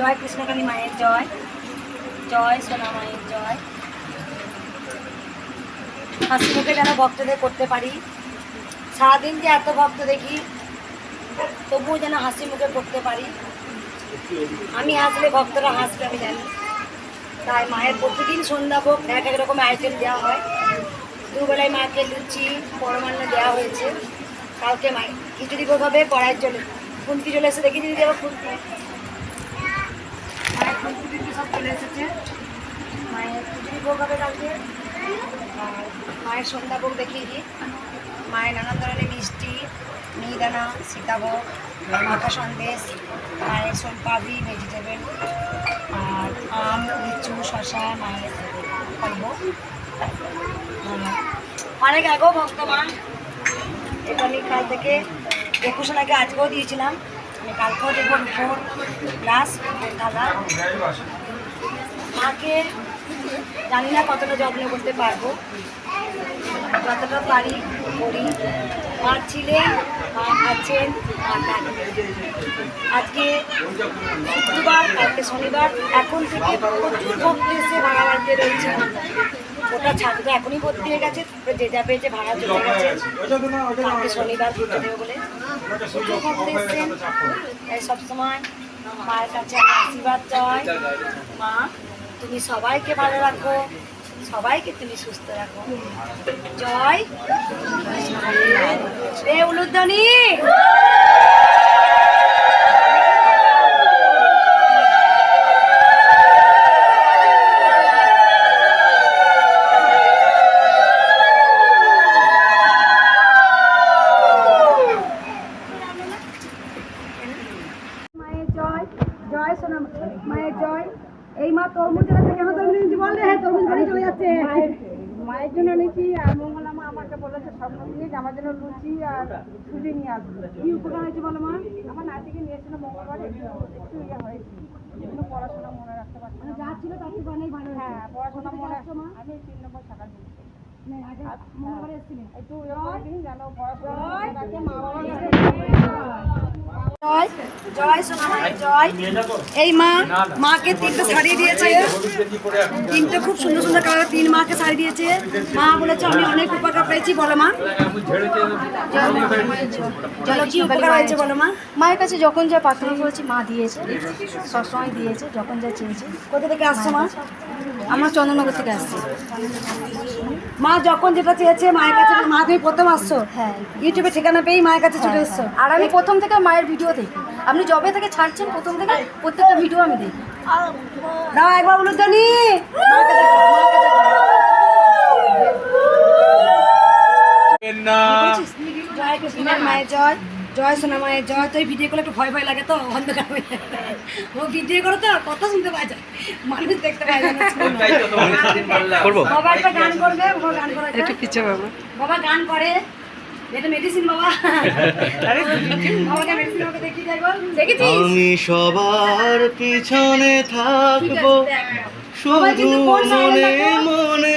জয় কৃষ্ণকালী মায়ের জয়। জয় সোনা মায়ের জয়। হাসি মুখে যেন ভক্তদের করতে পারি। সারাদিন যে এত ভক্ত দেখি, তবুও যেন হাসি মুখে করতে পারি। আমি হাসলে ভক্তরা হাসবে, আমি জানি। তাই মায়ের প্রতিদিন সন্ধ্যা ভোগ এক এক রকম আইটেম দেওয়া হয়। দুবেলায় মাকে লুচি, পরমান্ন দেওয়া হয়েছে। কালকে মায়ের খিচুড়ি ভোগ হবে কড়াইয়ের জলে খুন্তি চলে এসে দেখি দিদি আবার খুন্তি সব চলে এসেছে। মায়ের হবে কালকে। মায়ের সন্ধ্যা ভোগ দেখিয়ে দিই। মায়ের নানান ধরনের মিষ্টি, মিহিদানা, সীতাভোগ মাখা সন্দেশ, মায়ের সোনপাবড়ি ভেজিটেবল আর আম, লিচু শশা মায়ের ফলব অনেক আগেও ভক্ত মা এটা আমি কাল থেকে একুশে আগে আজকেও দিয়েছিলাম। আমি কালকেও দেবো ফোর প্লাস দাদা মাকে জানি না কতটা যত্ন করতে পারব। যতটা পারি করি। মা ছিলেন মা আছেন আজকে শুক্রবার, কালকে শনিবার, এখন থেকে প্রচুর ভক্তি এসে ভাড়া বাড়িতে রয়েছে। ওটা ছাদটা এখনই ভর্তি হয়ে গেছে যে যা পেয়েছে ভাড়া চলে গেছে। কালকে শনিবার পুজো দেবে বলে প্রচুর ভক্তি এসছেন তাই সবসময় মায়ের কাছে আশীর্বাদ চাই। মা তুমি সবাইকে ভালো রাখো সবাইকে তুমি সুস্থ রাখো। জয়। রে মায়ের জন্য নিয়েছি আর মঙ্গলা মা আমাকে বলেছে স্বপ্ন নিয়ে যে আমার জন্য লুচি আর সুজি নিয়ে আসবে কি উপকার হয়েছে বলো মা? আমার নাতিকে নিয়েছিল মঙ্গলবার একটু একটু ইয়ে হয়েছে। এগুলো পড়াশোনা মনে রাখতে পারছি মানে যা ছিল তার থেকে অনেক ভালো হ্যাঁ পড়াশোনা মনে রাখছো মা? আমি তিন নম্বর শাখা মায়ের এই মা মাকে তিনটে শাড়ি দিয়েছে। তিনটে খুব সুন্দর সুন্দর কালার তিন মাকে শাড়ি দিয়েছে। মা বলেছে আমি অনেক উপকার পেয়েছি বলো মা। চলো। কি উপকার হয়েছে বলো মা? মায়ের কাছে যখন যা প্রার্থনা করেছি মা দিয়েছে। সবসময় দিয়েছে যখন যা চেয়েছে। কোথা থেকে আসছো মা? আমরা চন্দননগর থেকে আসছি। মা যখন যেটা চেয়েছে মায়ের কাছে মা তুমি প্রথম আসছো? হ্যাঁ। ইউটিউবে ঠিকানা পেয়েই মায়ের কাছে চলে এসছো। আর আমি প্রথম থেকে মায়ের ভিডিও দেখি। আপনি জবে থেকে ছাড়ছেন প্রথম থেকে প্রত্যেকটা ভিডিও আমি দেখি। দাও একবার জয় কৃষ্ণের মায়ের জয়। জয় সোনা মায়ের জয় তো এই ভিডিও করলে একটু ভয় ভয় লাগে তো অন্ধকার হয়ে ও ভিডিও করে তো কথা শুনতে পাওয়া যায়। মানুষ দেখতে না করব বাবা একটা গান করবে বাবা গান করে একটু বাবা। বাবা গান করে। এটা মেডিসিন বাবা। বাবাকে মেডিসিন বাবা দেখি যাই বল আমি সবার পিছনে থাকব। শুধু মনে মনে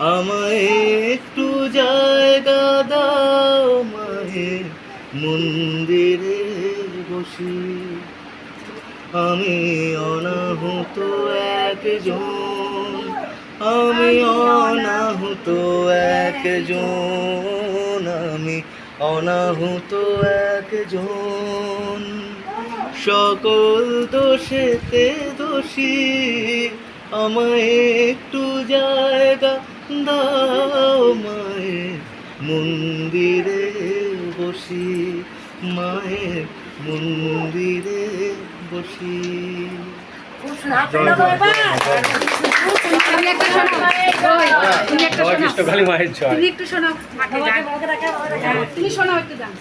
আমায় একটু জায়গা দাও মায়ের মন্দিরে বসি। আমি অনাহুত একজন আমি অনাহুত একজন আমি অনাহুত একজন। সকল দোষেতে দোষী আমায় একটু জায়গা দাও মায়ের মন্দিরে বসি মায়ের মন্দিরে বসি। তুমি একটা তুমি একটু গান। করো সুন্দর হচ্ছে গান।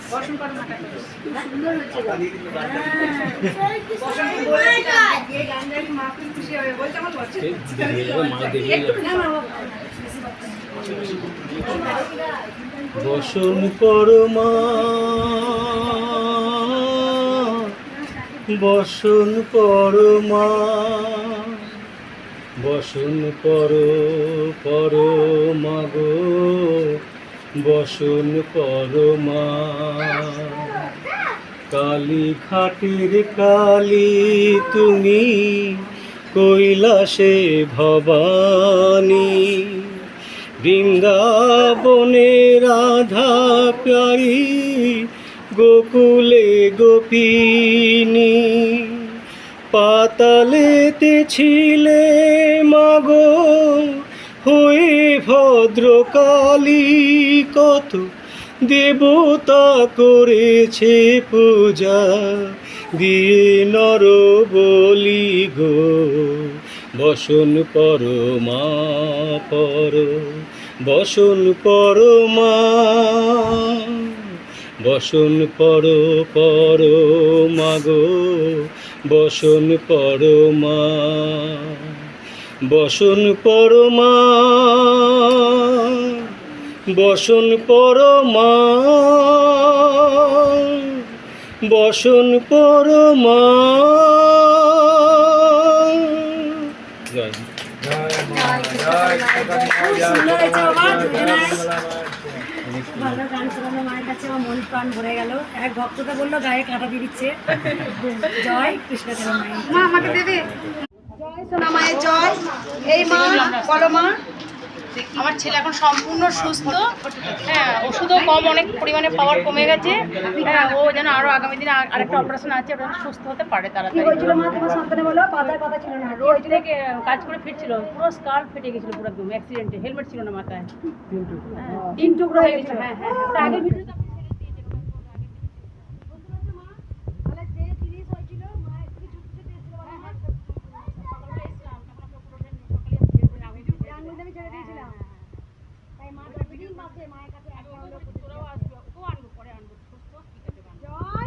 খুশি হবে আমার পছন্দ হচ্ছে। একটু না, না, বাবা। বসন পরমা বসন পরমা বসন পর পর মাগো বসন পরমা কালী ঘাটের কালী, তুমি কৈলাসে ভবানী। বৃন্দাবনে রাধা প্যারি, গোকুলে গোপিনী। পাতালেতে ছিলে মাগো, হয়ে ভদ্রকালী, কত দেবতা করেছে পূজা, দিয়ে নর বলি গো। বসন পর মা পর বসন পর মা বসন পর পর মাগো, বসন পর মা বসন পর মা বসন পর মা বসন পর সুন্দর মায়ের কাছে আমার মন প্রাণ ভরে গেল এক ভক্তটা বলল গায়ে কাটা দিচ্ছে জয় কৃষ্ণ মা আমাকে জয় সোনা মায়ের জয়। এই মা, বলো মা। আমার ছেলে এখন সম্পূর্ণ সুস্থ। হ্যাঁ ওষুধও কম অনেক পরিমাণে পাওয়ার কমে গেছে। হ্যাঁ ও যেন আরও আগামী দিনে আর- আরেকটা অপারেশন আছে ওটা সুস্থ হতে পারে তারা তাড়াতাড়ি রোড থেকে কাজ করে ফিরছিল পুরো স্কাল ফেটে গেছিল পুরো একদম অ্যাক্সিডেন্টে হেলমেট ছিল না মাথায়। হ্যাঁ, তিন টুকরো হয়ে গেছিল হ্যাঁ হ্যাঁ। ওটা আগের ভিডিওতে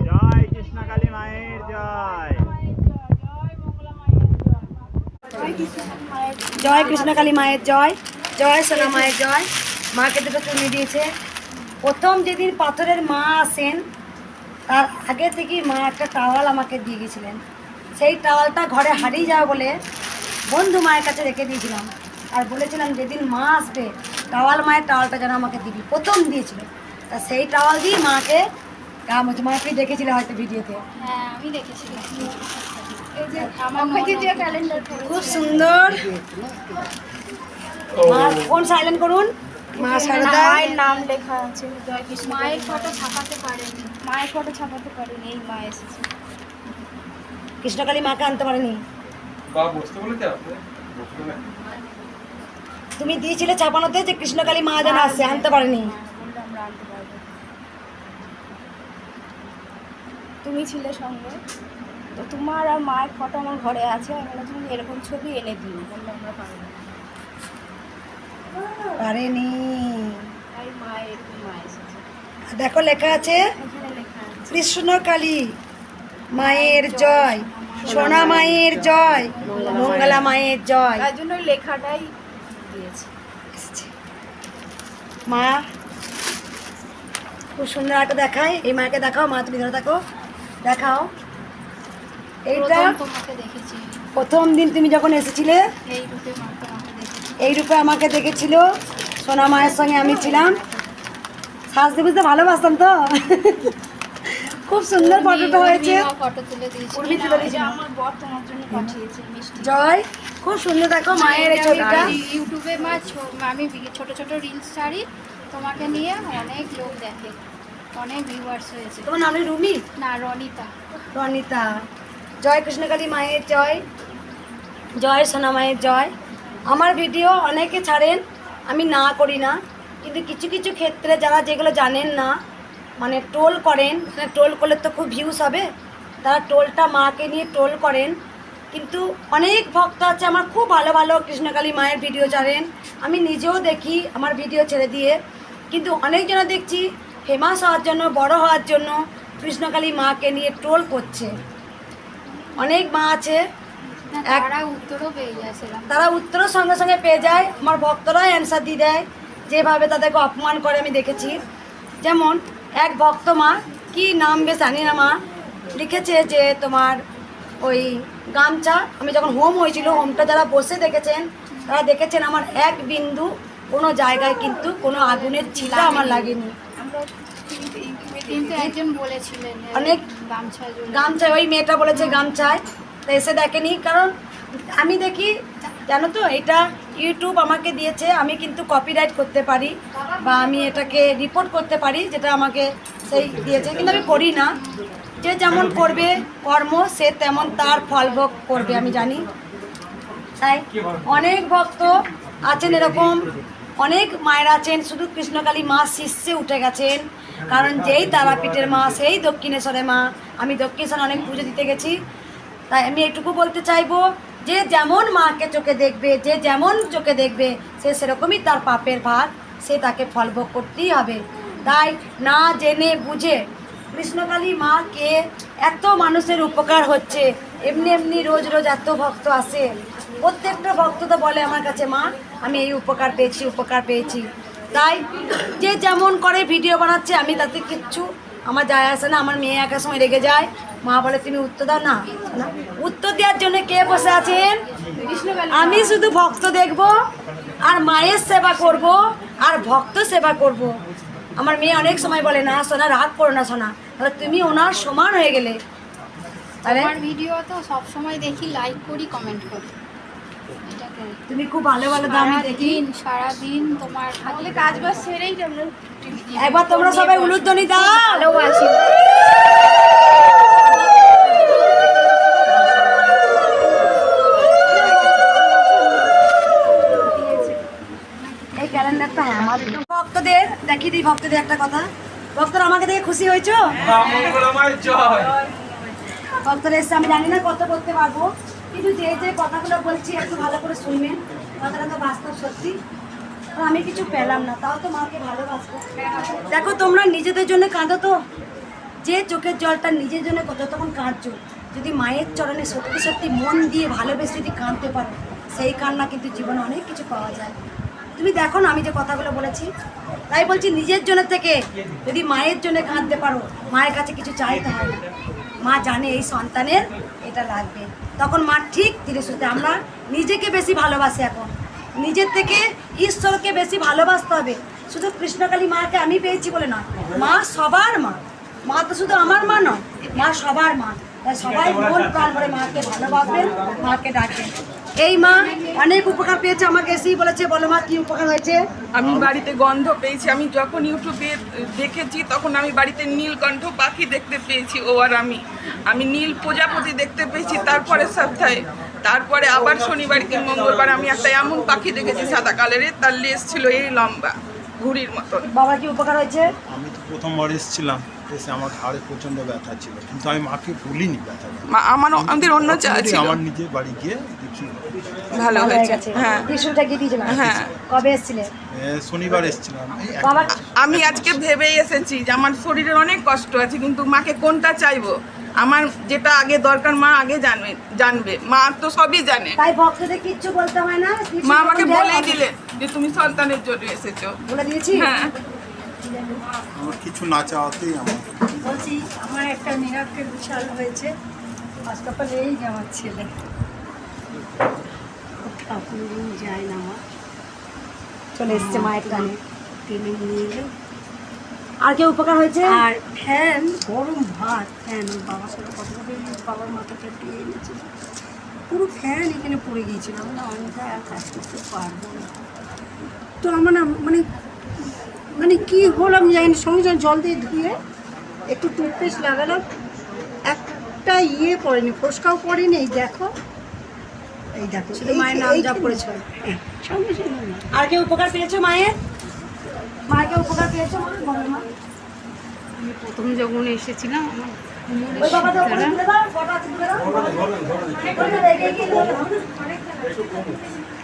জয় কৃষ্ণকালী মায়ের জয় জয় কৃষ্ণকালী মায়ের জয় জয় সোনা মায়ের জয়। মাকে দুটো চুনি দিয়েছে। প্রথম যেদিন পাথরের মা আসেন, তার আগে থেকেই মা একটা টাওয়াল আমাকে দিয়ে গেছিলেন। সেই টাওয়ালটা ঘরে হারিয়ে যাবে বলে বন্ধু মায়ের কাছে রেখে দিয়েছিলাম। আর বলেছিলাম যেদিন মা আসবে, টাওয়াল মায়ের টাওয়ালটা যেন আমাকে দিবি। প্রথম দিয়েছিল। তা সেই টাওয়াল দিয়ে মাকে হচ্ছে মা আপনি দেখেছিলে হয়তো ভিডিওতে? হ্যাঁ আমি দেখেছিলাম। খুব সুন্দর। মা ফোন সাইলেন্ট করুন? মা সারদা। মায়ের নাম লেখা আছে। জয় কৃষ্ণ মায়ের ফটো ছাপাতে পারেনি। মায়ের ফটো ছাপাতে পারেনি এই মা এসেছে। কৃষ্ণকালী মাকে আনতে পারেনি? তুমি দিয়েছিলে চাপানোতে যে কৃষ্ণকালী মা যেন আসে আনতে পারেনি। পারব। তুমি ছিলে সঙ্গে। তো তোমার আর মায়ের ফটো আমার ঘরে আছে আমি বললাম তুমি এরকম ছবি এনে দিও। বললে আমরা পারব না। পারেনি। তাই মা এরকম মা এসেছে? দেখো লেখা আছে কৃষ্ণ কালী মায়ের জয় সোনা মায়ের জয় মঙ্গলা মায়ের জয়। তার জন্য লেখাটাই দিয়েছে। মা খুব সুন্দর একটা দেখায়। এই মাকে দেখাও মা তুমি ধরে থাকো। দেখাও। এইটা তোমাকে দেখেছি। প্রথম দিন তুমি যখন এসেছিলে এই রূপে আমাকে দেখেছিল সোনা মায়ের সঙ্গে আমি ছিলাম। সাজতে বুঝতে ভালোবাসতাম তো। খুব সুন্দর ফটোটা হয়েছে। জয় খুব সুন্দর দেখো মায়ের এই ছবিটা। ইউটিউবে মা আমি ছোট ছোট রিলস ছাড়ি তোমাকে নিয়ে অনেক লোক দেখে। অনেক ভিউয়ার্স হয়েছে। তোমার নাম রুমি? না রনিতা। রনিতা। জয় কৃষ্ণকালী মায়ের জয় জয় সোনা মায়ের জয়। আমার ভিডিও অনেকে ছাড়েন, আমি না করি না। কিন্তু কিছু কিছু ক্ষেত্রে যারা যেগুলো জানেন না মানে টোল করেন মানে টোল করলে তো খুব ভিউজ হবে। তারা টোলটা মাকে নিয়ে টোল করেন। কিন্তু অনেক ভক্ত আছে, আমার খুব ভালো ভালো কৃষ্ণকালী মায়ের ভিডিও ছাড়েন। আমি নিজেও দেখি আমার ভিডিও ছেড়ে দিয়ে। কিন্তু অনেকজনে দেখছি ফেমাস হওয়ার জন্য, বড় হওয়ার জন্য কৃষ্ণকালী মাকে নিয়ে টোল করছে। অনেক মা আছে। তারা উত্তরও পেয়ে যায় তারা উত্তরও সঙ্গে সঙ্গে পেয়ে যায়। আমার ভক্তরাই অ্যান্সার দিয়ে দেয় যেভাবে তাদেরকে অপমান করে আমি দেখেছি। যেমন এক ভক্ত মা কি নাম বেশ জানি না মা লিখেছে যে তোমার ওই গামছা আমি যখন হোম হয়েছিল হোমটা যারা বসে দেখেছেন তারা দেখেছেন আমার এক বিন্দু কোনো জায়গায় কিন্তু কোনো আগুনের ছিলা আমার লাগেনি। কিন্তু একজন বলেছিলেন যে অনেক- গামছা গামছায় ওই মেয়েটা বলেছে গামছায়। তা এসে দেখেনি কারণ আমি দেখি জানো তো এটা ইউটিউব আমাকে দিয়েছে আমি কিন্তু কপিরাইট করতে পারি বা আমি এটাকে রিপোর্ট করতে পারি যেটা আমাকে সেই দিয়েছে। কিন্তু আমি করি না। যে যেমন করবে কর্ম সে তেমন তার ফল ভোগ করবে আমি জানি। তাই অনেক ভক্ত আছেন এরকম অনেক মায়ের আছেন, শুধু কৃষ্ণকালী মা শীর্ষে উঠে গেছেন। কারণ যেই তারাপীঠের মা, সেই দক্ষিণেশ্বরের মা। আমি দক্ষিণেশ্বর অনেক পুজো দিতে গেছি। তাই আমি এটুকু বলতে চাইব যে যেমন মাকে চোখে দেখবে, যে যেমন চোখে দেখবে, সে সেরকমই তার পাপের ভাগ। সে তাকে ফলভোগ করতেই হবে। তাই না জেনে বুঝে কৃষ্ণকালী মাকে এত মানুষের উপকার হচ্ছে এমনি এমনি রোজ রোজ এত ভক্ত আসে। প্রত্যেকটা ভক্ত তো বলে আমার কাছে, মা, আমি এই উপকার পেয়েছি উপকার পেয়েছি। তাই যে যেমন করে ভিডিও বানাচ্ছে, আমি তাতে কিচ্ছু, আমার যায় আসে না, আমার মেয়ে একা সময় রেগে যায়। মা বলে, তুমি উত্তর দাও। না। উত্তর দেওয়ার জন্য কে বসে আছেন? আমি শুধু ভক্ত দেখব, আর মায়ের সেবা করব, আর ভক্ত সেবা করব। আমার মেয়ে অনেক সময় বলে, না, সোনা, রাগ করো না, সোনা। তাহলে তুমি ওনার সমান হয়ে গেলে। তোমার ভিডিও তো সব সময় দেখি লাইক করি কমেন্ট করি। তুমি খুব ভালো ভালো দামি দেখি। সারাদিন সারাদিন তোমার থাকলে কাজ বাজ সেরেই আমরা একবার তোমরা সবাই উলুধ্বনি দাও। ভালোবাসি। এই ক্যালেন্ডারটা হ্যাঁ আমার ভক্তদের দেখি দিই ভক্তদের একটা কথা। ভক্তরা আমাকে দেখে খুশি হয়েছো? ভক্তরা এসে আমি জানি না কত করতে পারব, কিন্তু যে যে কথাগুলো বলছি, একটু ভালো করে শুনবেন। কথাটা তো বাস্তব সত্যি। আমি কিছু পেলাম না, তাও তো মাকে ভালোবাসবো। দেখো, তোমরা নিজেদের জন্য কাঁদো তো। যে চোখের জলটা নিজের জন্য যতক্ষণ কাঁদছো। যদি মায়ের চরণে সত্যি সত্যি মন দিয়ে ভালোবেসে যদি কাঁদতে পারো, সেই কান্না কিন্তু জীবনে অনেক কিছু পাওয়া যায়। তুমি দেখো না, আমি যে কথাগুলো বলেছি। তাই বলছি, নিজের জন্য থেকে যদি মায়ের জন্য কাঁদতে পারো, মায়ের কাছে কিছু চাইতে হয় মা জানে এই সন্তানের এটা লাগবে। তখন মা ঠিক ধীরে সুস্থে আমরা নিজেকে বেশি ভালোবাসি এখন। নিজের থেকে ঈশ্বরকে বেশি ভালোবাসতে হবে। শুধু কৃষ্ণকালী মাকে আমি পেয়েছি বলে নয়, মা সবার মা। মা তো শুধু আমার মা নয়, মা সবার মা। তাই সবাই মন প্রাণ করে মাকে ভালোবাসবেন, মাকে ডাকবেন। এই মা অনেক উপকার পেয়েছে আমাকে এসেই বলেছে বলো মা কি উপকার হয়েছে? আমি বাড়িতে গন্ধ পেয়েছি আমি যখন ইউটিউবে দেখেছি তখন আমি বাড়িতে নীলকণ্ঠ পাখি দেখতে পেয়েছি ও আর আমি। আমি নীল প্রজাপতি দেখতে পেয়েছি তারপরে সপ্তাহে তারপরে আবার শনিবার কি মঙ্গলবার আমি একটা এমন পাখি দেখেছি সাদা কালারের তার লেজ ছিল এই লম্বা ঘুড়ির মতন। বাবা কি উপকার হয়েছে? আমি তো প্রথমবার এসেছিলাম। এসে আমার ঘাড়ে প্রচণ্ড ব্যথা ছিল। কিন্তু আমি মাকে বলিনি ব্যথা আমার আমাদের অন্য চা ছিল। আমার নিজের বাড়ি গিয়ে দেখি। ভালো হয়ে হয়েছে। হ্যাঁ টিস্যুটা গিয়ে দিয়েছিলাম হ্যাঁ। কবে এসেছিলে? এ, শনিবার এসেছিলাম। আমি আজকে ভেবেই এসেছি যে আমার শরীরের অনেক কষ্ট আছে কিন্তু মাকে কোনটা চাইব? আমার যেটা আগে দরকার মা আগে জানবে জানবে। মা তো সবই জানে। তাই ভক্তদের কিচ্ছু বলতে হয় না। মা আমাকে বলেই দিলে যে তুমি সন্তানের জন্য এসেছ। বলে দিয়েছি? হ্যাঁ। আমার কিছু না চাওয়াতেই আমার। বলছি আমার একটা মিরাক্কেল বিশাল হয়েছে। হাসপাতালে এই যে আমার ছেলে। কাপড় যায় না আমার। চলে এসছে মায়ের টানে টেনে নিয়ে এলো। আর কেউ উপকার হয়েছে? আর ফ্যান গরম ভাত। ফ্যান ওর বাবার সাথে কথা বলে বাবার মাথাটা দিয়ে এনেছিল পুরো ফ্যান এখানে পড়ে গিয়েছিল। আমি না অনেকটা আর কাজ করতে পারব না। তো আমার না মানে মানে কি হলো আমি জানি না, সঙ্গে সঙ্গে জল দিয়ে ধুয়ে একটু টুথপেস্ট লাগালাম। একটা ইয়ে পড়েনি ফোসকাও পড়েনি এই দেখো। এই দেখো শুধু মায়ের নাম যা পড়েছ। সঙ্গে সঙ্গে। আর কেউ উপকার পেয়েছ মায়ের? মাকে উপকার পেয়েছ মা? বলো প্রথম যখন এসেছিলাম আমার।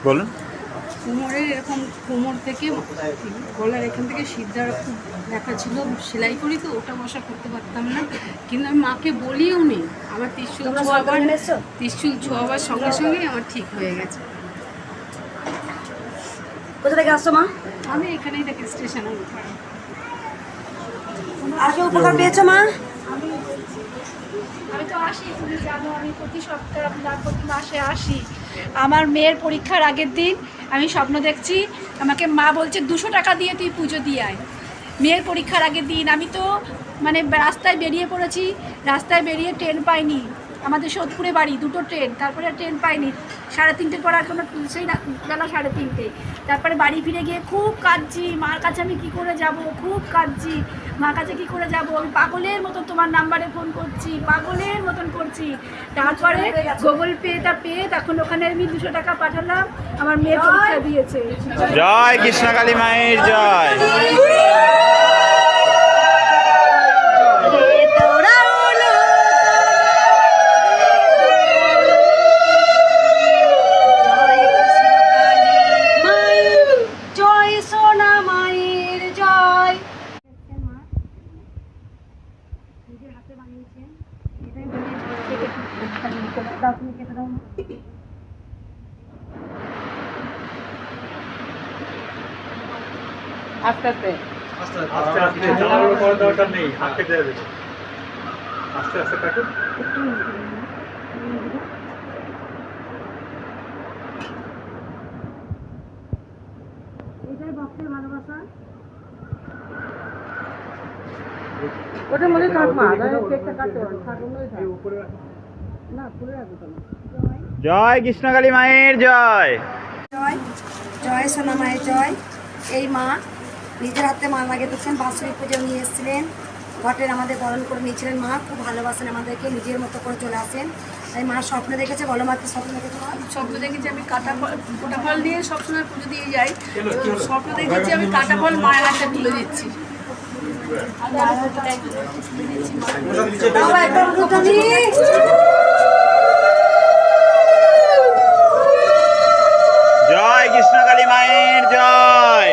বলুন। কোমরের এরকম কোমর থেকে গলার এখান থেকে সিদ্ধার খুব ব্যথা ছিল সেলাই করি তো ওটা বসা করতে পারতাম না। কিন্তু আমি মাকে বলিও নি। আমার ত্রিশুল ছোঁয়াবার ত্রিশুল ছোঁয়াবার সঙ্গে সঙ্গেই আমার ঠিক হয়ে গেছে। কোথা থেকে আসছো মা? আমি এখানেই দেখি স্টেশনে আর কেউ উপকার পেয়েছ মা? আমি আমি তো আসি তুমি জানো আমি প্রতি সপ্তাহে না প্রতি মাসে আসি। আমার মেয়ের পরীক্ষার আগের দিন আমি স্বপ্ন দেখছি, আমাকে মা বলছে, দুশো টাকা দিয়ে তুই পুজো দিয়ে আয়। মেয়ের পরীক্ষার আগের দিন আমি তো মানে রাস্তায় বেরিয়ে পড়েছি, রাস্তায় বেরিয়ে ট্রেন পাইনি। আমাদের সোদপুরে বাড়ি দুটো ট্রেন তারপরে আর ট্রেন পাইনি। সাড়ে তিনটের পর আর কোনো সেই না বেলা সাড়ে তিনটে। তারপরে বাড়ি ফিরে গিয়ে খুব কাঁদছি মার কাছে আমি কি করে যাব? খুব কাঁদছি মার কাছে কি করে যাব? আমি পাগলের মতন তোমার নাম্বারে ফোন করছি পাগলের মতন করছি। তারপরে গুগল পেটা পেয়ে তখন ওখানে আমি দুশো টাকা পাঠালাম আমার মেয়ে পরীক্ষা দিয়েছে। জয় কৃষ্ণকালী মায়ের জয় সোনা মায়ের জয় নিজের হাতে বানিয়েছেন এটাই বলি দাও তুমি কেটে দাও আস্তে আস্তে। আস্তে আস্তে দরকার নেই হাত যাবে আস্তে আস্তে কাটুন। ওটার মধ্যে থাক মা কেকটা কাটো থাকুনই না খুলে রাখো জয় কৃষ্ণকালী মায়ের জয়। জয় জয় সোনা মায়ের জয়। এই মা নিজের হাতে মা লাগিয়ে দিচ্ছেন বাৎসরিক পুজো নিয়ে এসেছিলেন। ঘটের আমাদের বরণ করে নিয়েছিলেন মা খুব ভালোবাসেন আমাদেরকে নিজের মতো করে চলে আসেন। তাই মা স্বপ্নে দেখেছে বলো মা কি স্বপ্ন দেখেছে স্বপ্ন দেখেছি আমি কাটা ফল গোটা ফল দিয়ে সবসময় পুজো দিয়ে যাই। স্বপ্ন দেখেছি আমি কাটা ফল মায়ের হাতে তুলে দিচ্ছি। বাবা। জয় কৃষ্ণকালী মায়ের জয়।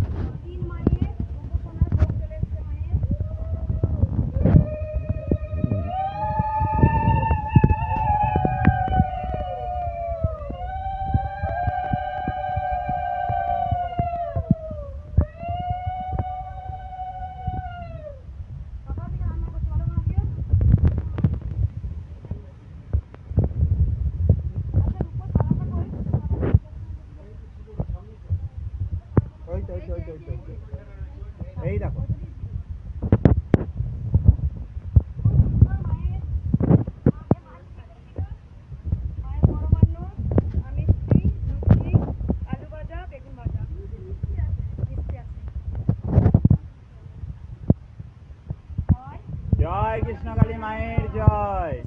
মায়ের জয়।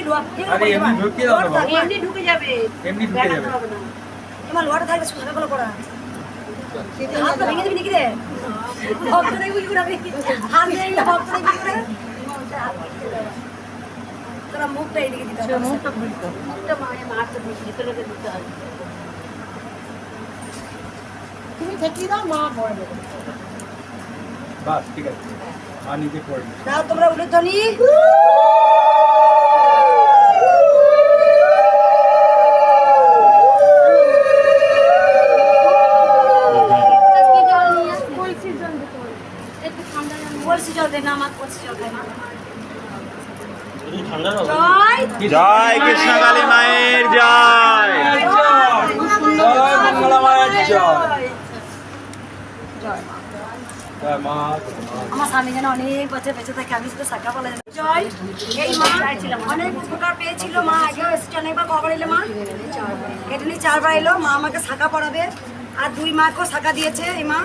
লোহাটা থাকবে। এমনি ঢুকে যাবে। তোমার লোহাটা থাকবে সোজা করা হাতটা ভেঙে দিবি নাকি রে? ভক্ত নেই বুঝবি হাত তোরা মুখটা এইদিকে দিতে হবে। মুখটা মায়ের মারতে ভিতরে দিতে হবে। তুমি থেকেই দাও মা পরে বাস ঠিক আছে। আর নিজে করে নিই। দাও তোমরা উলুধ্বনি। জয় জয় কৃষ্ণকালী মায়ের জয়। জয় মঙ্গলা মায়ের জয় আমার স্বামী যেন অনেক বছর বেঁচে থাকে, আমি মা পেয়েছিল, মা অনেকবার মা। চারবার এলো, মা আমাকে আর দুই মাকেও শাখা দিয়েছে, এই মা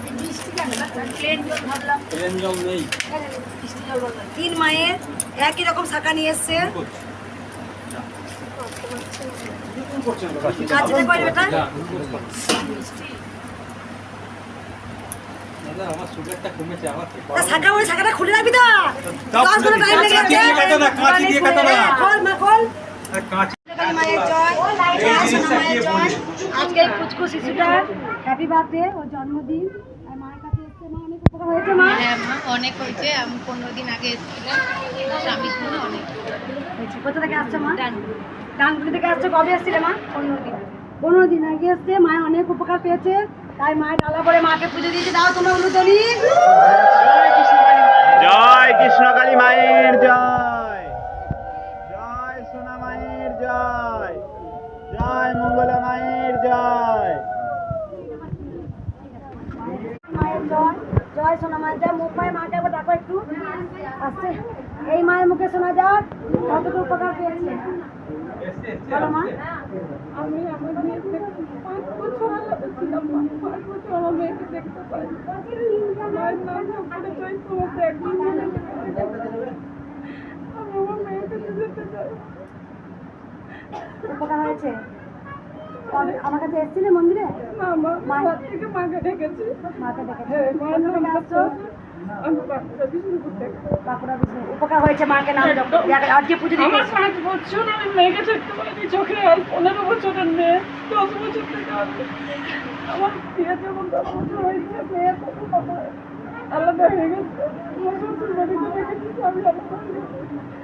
প্লেন জল ভাবলাম মিষ্টি জল ভাবলাম। তিন মায়ের একই রকম শাখা নিয়ে এসছে। শাখা ওই শাখাটা খুলে রাখবি তো? দশ মিনিট টাইম লেগে যাচ্ছে কাঁচি দিয়ে কাটো না। খোল মা খোল। কাঁচ কালী মায়ের জয়। জয় মায়ের জয়। আজকে এই শিশুটার হ্যাপি বার্থডে ওর জন্মদিন আর মায়ের কাছে এসছে মা অনেক উপকার হয়েছে মা হ্যাঁ মা অনেক হয়েছে আমি পনেরো দিন আগে এসেছিলাম স্বামীর জন্য অনেক। হয়েছে। কোথা থেকে আসছে মা? ডানগুলি। থেকে আসছে কবে এসছিলে মা? পনেরো দিন পনেরো দিন আগে এসছে মায়ের অনেক উপকার পেয়েছে তাই মায়ের ডালা করে মাকে পুজো দিয়েছে। দাও তোমরা উলুদলি জয় কৃষ্ণকালী মায়ের জয়। জয় সোনা মায়ের জয়। জয় মঙ্গলা মায়ের জয়। মায়ের জয়। জয় সোনা মায়ের জয়। মুখ পায়ে মাকে একবার ডাকো একটু। আসছে। এই মায়ের মুখে শোনা যাক কতটুকু উপকার পেয়েছে? বলো মা। আমি আমার মেয়েকে পাঁচ বছর আলাদা ছিলাম পাঁচ বছর আমার মেয়েকে দেখতে পাই মায়ের নাম করে চৈত্র মাসে একদিন আমি আমার মেয়ের যেতে চাই। উপকার হয়েছে? আমার কাছে এসেছিলে মন্দিরে? থেকে মাকে ডেকেছি। মাকে দেখে হ্যাঁ উপকার হয়েছে মাকে নাম আজকে পুজো দিতে পাঁচ বছর আমি মেয়েকে দেখতে পাইনি চোখে আর পনেরো বছরের মেয়ে দশ বছর থেকে আমার বিয়ে যখন দশ বছর হয়েছে মেয়ে আলাদা হয়ে গেছে। আমার শ্বশুর বাড়িতে রেখেছি আমি আলাদা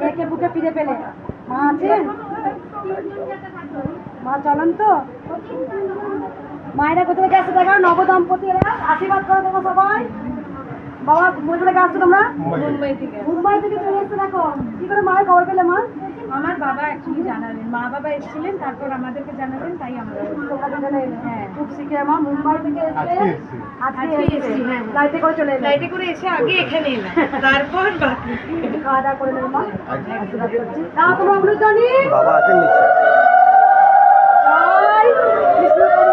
মেয়েকে বুকে ফিরে পেলে। মা আছেন? মা চলেন তো। মায়েরা কোথা থেকে আসছে দেখো? নবদম্পতিরা আশীর্বাদ করো তোমরা সবাই। বাবা কোথা থেকে আসছো তোমরা? মুম্বাই থেকে। মুম্বাই থেকে চলে এসছো দেখো। কি করে মায়ের খবর পেলে মা? আমার বাবা অ্যাকচুয়ালি জানালেন। মা বাবা এসেছিলেন তারপর আমাদেরকে জানালেন তাই আমরা হ্যাঁ। খুব শিখে আমার মুম্বাই থেকে এসে আজকে এসেছি। হ্যাঁ লাইটে করে চলে লাইটে করে এসে আগে এখানে এলাম। তারপর বাকি। খাওয়া দাওয়া করে নিলাম আচ্ছা। আশীর্বাদ করছি। তা তোমার অমৃত জানি বাবা আছেন নিচে জয় কৃষ্ণ।